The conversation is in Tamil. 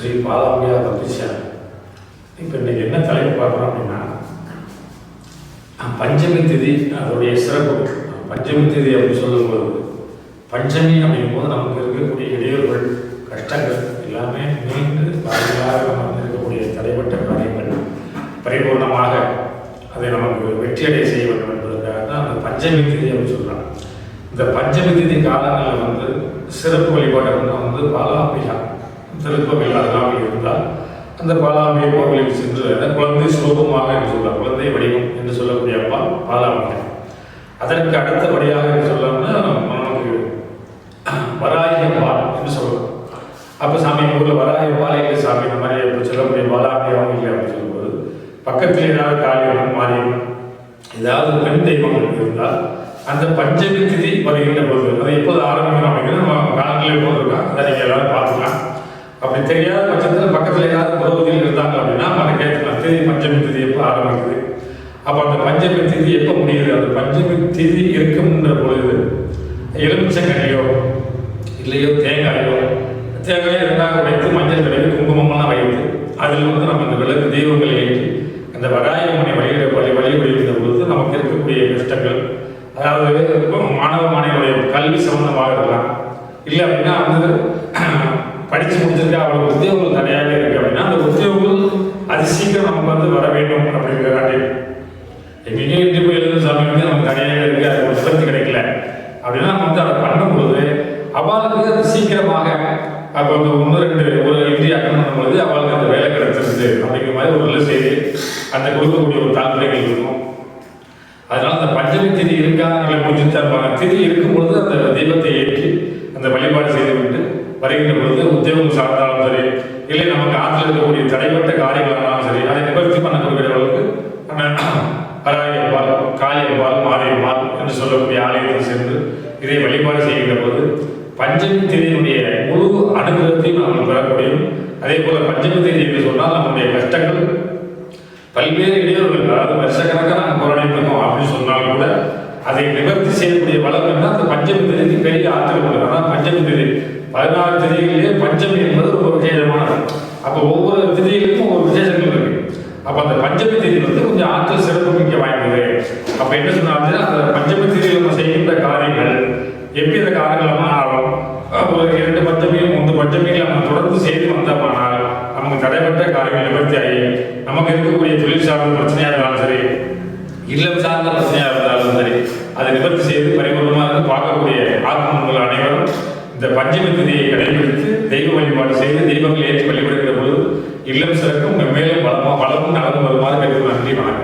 ஸ்ரீ பாலாம்பியா பத்திஷா இப்போ இன்னைக்கு என்ன தலைப்பு பார்க்குறோம் அப்படின்னா பஞ்சமி திதி அதோடைய சிறப்பு. பஞ்சமி திதி அப்படின்னு சொல்லும்போது பஞ்சமி அப்படிங்கும்போது நமக்கு இருக்கக்கூடிய இடையூறுகள் கஷ்டங்கள் எல்லாமே மீண்டு பாதுகாக நமக்கு இருக்கக்கூடிய தடைப்பட்ட காரியங்கள். பரிபூர்ணமாக அதை நமக்கு வெற்றியடை செய்ய வேண்டும் என்பதற்காக தான் அந்த பஞ்சமி திதி அப்படின்னு சொல்கிறாங்க இந்த பஞ்சமி திதி காலங்களில் வந்து சிறப்பு வழிபாடுகள்னா வந்து பாலாம்பிகா திருக்கோவில் அதெல்லாம் இருந்தால் அந்த பாலாம்பிகை கோவிலுக்கு சென்று அந்த குழந்தை சுரூபமாக என்று சொல்லலாம் குழந்தை வடிவம் என்று சொல்லக்கூடிய அப்பா பாலாம்பிகை. அதற்கு அடுத்தபடியாக என்று சொல்லலாம்னா நமக்கு வராகி அம்பாள் என்று சொல்லலாம் அப்போ சாமி ஊரில் வராய அம்பாள் இல்லை சாமி இந்த மாதிரி இப்படி சொல்லக்கூடிய பாலாம்பியாவும் இல்லை அப்படின்னு சொல்லும்போது பக்கத்தில் ஏதாவது காளியம்மன் மாரியம்மன் ஏதாவது பெண் தெய்வங்கள் இருந்தால் அந்த பஞ்சமி திதி வருகின்ற பொழுது அதை எப்போது ஆரம்பிக்கணும் அப்படிங்கிறது நம்ம காலங்களில் எப்போது இருக்கோம் அதை நீங்கள் எல்லாரும் பார்த்துக்கலாம். அப்படி தெரியாத பட்சத்தில் பக்கத்தில் ஏதாவது புரோகிதிகள் இருந்தாங்க அப்படின்னா மன கேட்கலாம் திதி பஞ்சமி திதி எப்போ ஆரம்பிக்குது? அப்போ அந்த பஞ்சமி திதி எப்போ முடியுது? அந்த பஞ்சமி திதி இருக்கும்ன்ற பொழுது எலுமிச்சங்கனியோ இல்லையோ தேங்காயோ தேங்காயை ரெண்டாக உடைத்து மஞ்சள் தடவி குங்குமம்லாம் வைத்து அதில் வந்து நம்ம அந்த விளக்கு தெய்வங்களை ஏற்றி அந்த வராயமனை வழிகிற வழி வழி வழிகிற பொழுது நமக்கு இருக்கக்கூடிய கஷ்டங்கள் அதாவது மாணவ மாணவியுடைய கல்வி சம்பந்தமாக இருக்கலாம். இல்லை அப்படின்னா வந்து படித்து முடிச்சிருக்கா அவளுக்கு உத்தியோகம் தடையாக இருக்கு அப்படின்னா அந்த உத்தியோகம் அது சீக்கிரம் நமக்கு வந்து வர வேண்டும் அப்படிங்கிறதாண்டி எங்கேயோ இருந்து போய் எழுதும் சமயம் நமக்கு தடையாக இருக்கு அது ஒரு சிறப்பு கிடைக்கல. அப்படின்னா நம்ம வந்து அதை பண்ணும்பொழுது அவளுக்கு அது சீக்கிரமாக அப்போ வந்து ஒன்று ரெண்டு ஒரு இன்றி அட்டன் பண்ணும்பொழுது அவளுக்கு அந்த வேலை கிடைச்சிருது அப்படிங்கிற மாதிரி ஒரு நல்ல செய்தி அந்த கொடுக்கக்கூடிய ஒரு தாக்குதல்கள் இருக்கும். அதனால அந்த பஞ்சமி திதி இருக்காங்க முடிச்சு தருவாங்க. திதி இருக்கும் பொழுது அந்த தெய்வத்தை ஏற்றி அந்த வழிபாடு செய்து விட்டு வருகின்ற பொழுது உத்தியோகம் சார்ந்தாலும் சரி இல்லை நமக்கு ஆற்றில் இருக்கக்கூடிய தடைப்பட்ட இருந்தாலும் சரி அதை நிவர்த்தி பண்ணக்கூடிய அளவுக்கு பராயம்பால் காளியம்பால் மாரியம்பால் என்று சொல்லக்கூடிய ஆலயத்தில் சென்று இதை வழிபாடு செய்கின்ற போது பஞ்சமி தேதியினுடைய முழு அனுகிரகத்தையும் நாம் பெற முடியும். அதே போல பஞ்சமி தேதி என்று சொன்னால் நம்முடைய கஷ்டங்கள் பல்வேறு இடையூறுகள் அதாவது வருஷக்கணக்காக நாங்கள் போராடிட்டு அப்படின்னு சொன்னாலும் கூட அதை நிவர்த்தி செய்யக்கூடிய வளம் என்றால் அந்த பஞ்சமி தேதி பெரிய ஆற்றல் உள்ளது ஆனால் பஞ்சமி தேதி. பதினாறு திதிகளிலே பஞ்சமி என்பது ஒரு விசேஷமானது அப்போ ஒவ்வொரு திதிகளுக்கும் ஒவ்வொரு விசேஷங்கள் இருக்கு. அப்போ அந்த பஞ்சமி திதி வந்து கொஞ்சம் ஆற்றல் சிறப்பு மிக்க வாய்ந்தது. அப்போ என்ன சொன்னாலும் அந்த பஞ்சமி திதியில் நம்ம செய்கின்ற காரியங்கள் எப்படி எவ்வித காரியங்களமானாலும் ஒரு இரண்டு பஞ்சமியும் மூன்று பஞ்சமியில் நம்ம தொடர்ந்து செய்து வந்தோமானால் நமக்கு தடைப்பட்ட காரியங்கள் நிவர்த்தி ஆகி நமக்கு இருக்கக்கூடிய தொழில் சார்ந்த பிரச்சனையாக இருந்தாலும் சரி இல்லம் சார்ந்த பிரச்சனையாக இருந்தாலும் சரி அதை நிவர்த்தி செய்து பரிபூர்ணமாக பார்க்கக்கூடிய ஆத்மங்கள் அனைவரும் இந்த பஞ்சமி திதியை கடைபிடித்து தெய்வ வழிபாடு செய்து தெய்வங்கள் ஏற்றி வழிபடுகிற இல்லம் சிறக்கும் உங்கள் மேலும் வளமாக வளமும் நடந்து வருமாறு கேட்கும் நன்றி வணக்கம்.